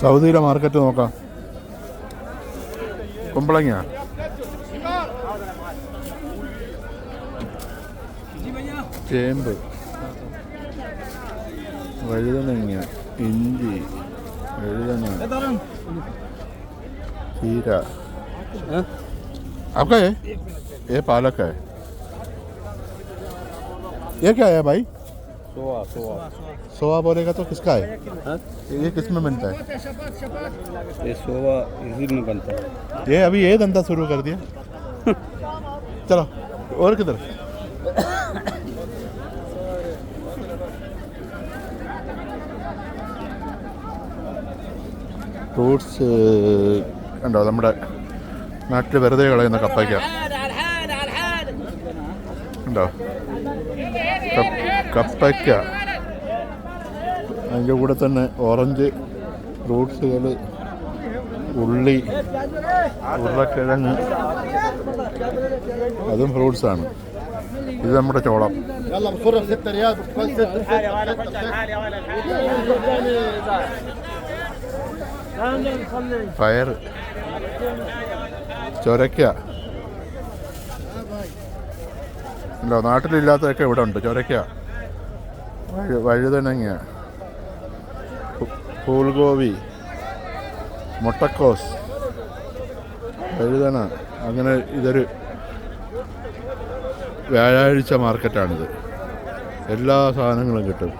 സൗദിയിലെ മാർക്കറ്റ് നോക്കാം കുമ്പളങ്ങ ചേമ്പ് വഴുതനങ്ങ ഇഞ്ചി വഴുതന ചീര आपका है ये पालक है ये क्या है भाई सोआ सोआ सोआ बोलेगा तो किसका है हाँ? ये किस में बनता है ये सोआ इसी में बनता है ये अभी ये धंधा शुरू कर दिया चलो और किधर ഫ്രൂട്ട്സ് ഉണ്ടോ നമ്മുടെ നാട്ടിൽ വെറുതെ കളയുന്ന കപ്പയ്ക്ക ഉണ്ടോ കപ്പ്- കപ്പയ്ക്ക. അതിന്റെ കൂടെ തന്നെ ഓറഞ്ച് ഫ്രൂട്ട്സുകൾ ഉള്ളി ഉരുളക്കിഴങ്ങ്. അതും ഫ്രൂട്ട്സാണ്. ഇത് നമ്മുടെ ചോളം. പയർ ചൊരയ്ക്ക. അല്ല നാട്ടിലില്ലാത്തതൊക്കെ ഇവിടെ ഉണ്ട്. ചൊരയ്ക്ക. വഴുതനങ്ങ ഫൂൾഗോപി മുട്ടക്കോസ് വഴുതന അങ്ങനെ ഇതൊരു വ്യാഴാഴ്ച മാർക്കറ്റാണിത്. എല്ലാ സാധനങ്ങളും കിട്ടും.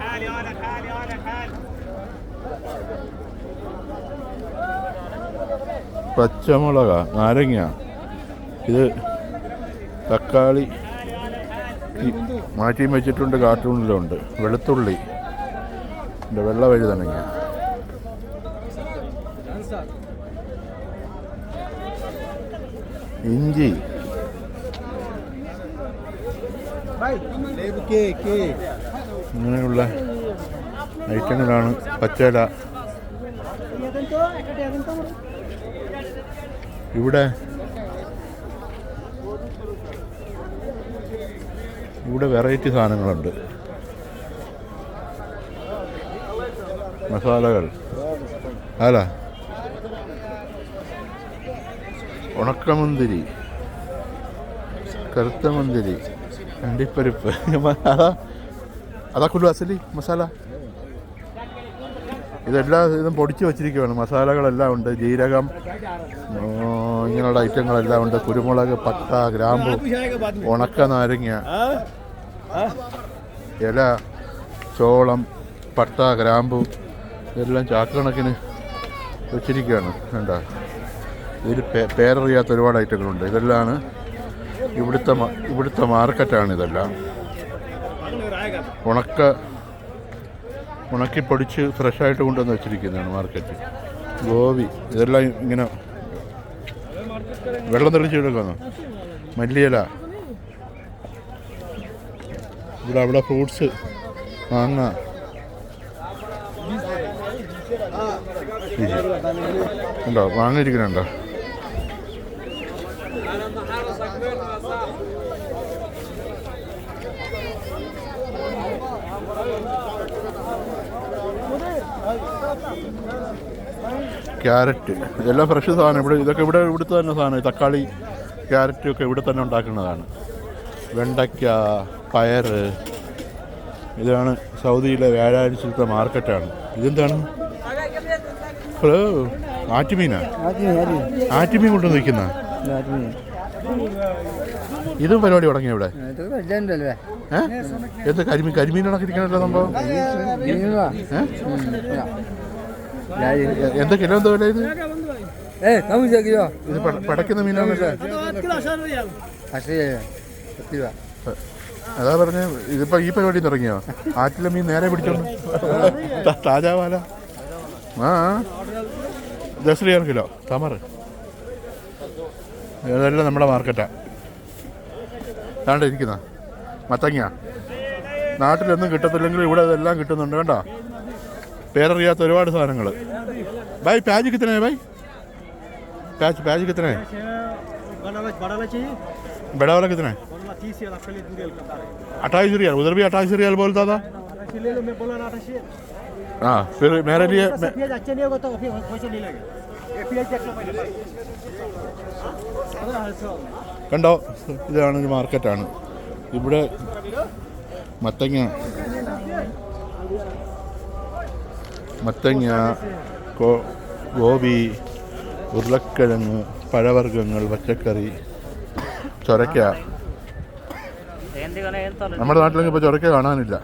പച്ചമുളക നാരങ്ങ ഇത് തക്കാളി മാറ്റിയും വെച്ചിട്ടുണ്ട് കാർട്ടൂണിലുണ്ട്. വെളുത്തുള്ളി. ഉണ്ട് വെള്ള വഴുതനങ്ങ ഇഞ്ചി. ഇങ്ങനെയുള്ള ഐറ്റങ്ങളാണ് പച്ചല. ഇവിടെ ഇവിടെ വെറൈറ്റി സാധനങ്ങളുണ്ട്. മസാലകൾ. അല്ല. ഉണക്കമുന്തിരി. കറുത്ത മുന്തിരി. അണ്ടിപ്പരിപ്പ്. അതാ അതാ കുല്ലു അസലി. മസാല. ഇതെല്ലാം ഇതും പൊടിച്ച് വെച്ചിരിക്കുകയാണ് മസാലകളെല്ലാം ഉണ്ട് ജീരകം ഇങ്ങനെയുള്ള ഐറ്റങ്ങളെല്ലാം ഉണ്ട്. കുരുമുളക് പട്ട ഗ്രാമ്പു ഉണക്ക നാരങ്ങ ഇല ചോളം പട്ട ഗ്രാമ്പു ഇതെല്ലാം ചാക്കണക്കിന് വെച്ചിരിക്കുകയാണ് വേണ്ട ഇതിൽ പേരറിയാത്ത ഒരുപാട് ഐറ്റങ്ങളുണ്ട്. ഇതെല്ലാം ഇവിടുത്തെ ഇവിടുത്തെ മാർക്കറ്റാണ് ഇതെല്ലാം ഉണക്ക ഉണക്കി പൊടിച്ച് ഫ്രഷായിട്ട് കൊണ്ടുവന്ന് വെച്ചിരിക്കുന്നതാണ് മാർക്കറ്റ് ഗോപി ഇതെല്ലാം ഇങ്ങനെ വെള്ളം തെളിച്ച് കിടക്കുന്നു മല്ലിയില. ഇവിടെ അവിടെ ഫ്രൂട്ട്സ് മാങ്ങ. ഉണ്ടോ? മാങ്ങ ഇരിക്കുന്നുണ്ടോ? ക്യാരറ്റ്. ഇതെല്ലാം ഫ്രഷ് സാധനം. ഇവിടെ ഇതൊക്കെ ഇവിടെ ഇവിടുത്തെ തന്നെ സാധനം. തക്കാളി ക്യാരറ്റ് ഒക്കെ ഇവിടെ തന്നെ ഉണ്ടാക്കുന്നതാണ്. വെണ്ടയ്ക്ക പയർ ഇതാണ് സൗദിയിലെ വ്യാഴാഴ്ചത്തെ മാർക്കറ്റാണ് ഇതെന്താണ്? ഹലോ ആറ്റുമീനാ? ആറ്റുമീൻ കൊണ്ട് നിൽക്കുന്ന ഇതും പരിപാടി തുടങ്ങി ഇവിടെ? എന്ത് കരിമീൻ കരിമീൻ കണക്കിരിക്കണല്ലോ സംഭവം? എന്താ കിലോ എന്താ വില ഇത്. ഇത് പടക്കുന്ന മീനാണല്ലേ. അതാ പറഞ്ഞ ഇതിപ്പോ ഈ പരിപാടി തുടങ്ങിയോ ആറ്റിലെ മീൻ നേരെ പിടിച്ചോണ്ട് താജാവാല ആ. ദസ് റിയാൽ കിലോ. തമറ് ഇതെല്ലാം നമ്മുടെ മാർക്കറ്റാ. കണ്ടിരിക്കുന്ന ഇരിക്കുന്ന? മത്തങ്ങ നാട്ടിലൊന്നും കിട്ടത്തില്ലെങ്കിൽ ഇവിടെ ഇതെല്ലാം കിട്ടുന്നുണ്ട് കണ്ടോ പേരറിയാത്ത ഒരുപാട് സാധനങ്ങൾ ബൈ പ്യാജ് കിത്തനെ ബൈ प्याज प्याज कितने हैं बनाना बढ़ाना चाहिए बड़ा वाला कितना है बोलना तीस या अट्ठाईस रियल का है अट्ठाईस रियाल उधर भी अट्ठाईस रियाल बोलता था अट्ठाईस ले लो मैं बोला ना अट्ठाईस हाँ फिर मेरे लिए ऐसा प्याज अच्छा नहीं होगा तो फिर पैसे नहीं लगेगा ये प्याज देख लो पहले अरे हंसो കണ്ടോ ഇതാണ് ഒരു മാർക്കറ്റാണ് ഇവിടെ മത്തങ്ങ. മത്തങ്ങ ഗോപി ഉരുളക്കിഴങ്ങ് പഴവർഗങ്ങൾ പച്ചക്കറി ചൊരക്ക. നമ്മുടെ നാട്ടിലൊക്കെ ഇപ്പോൾ ചൊരക്ക കാണാനില്ല.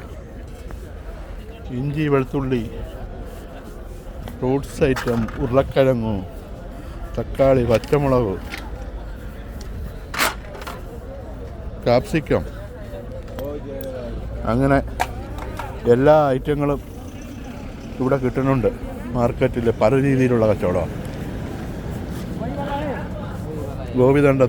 ഇഞ്ചി വെളുത്തുള്ളി ഫ്രൂട്ട്സ് ഐറ്റം ഉരുളക്കിഴങ്ങ് തക്കാളി പച്ചമുളക് കാപ്സിക്കം അങ്ങനെ എല്ലാ ഐറ്റങ്ങളും ഇവിടെ കിട്ടുന്നുണ്ട്. മാർക്കറ്റിൽ പല രീതിയിലുള്ള കച്ചവടമാണ്. ഗോപി തണ്ട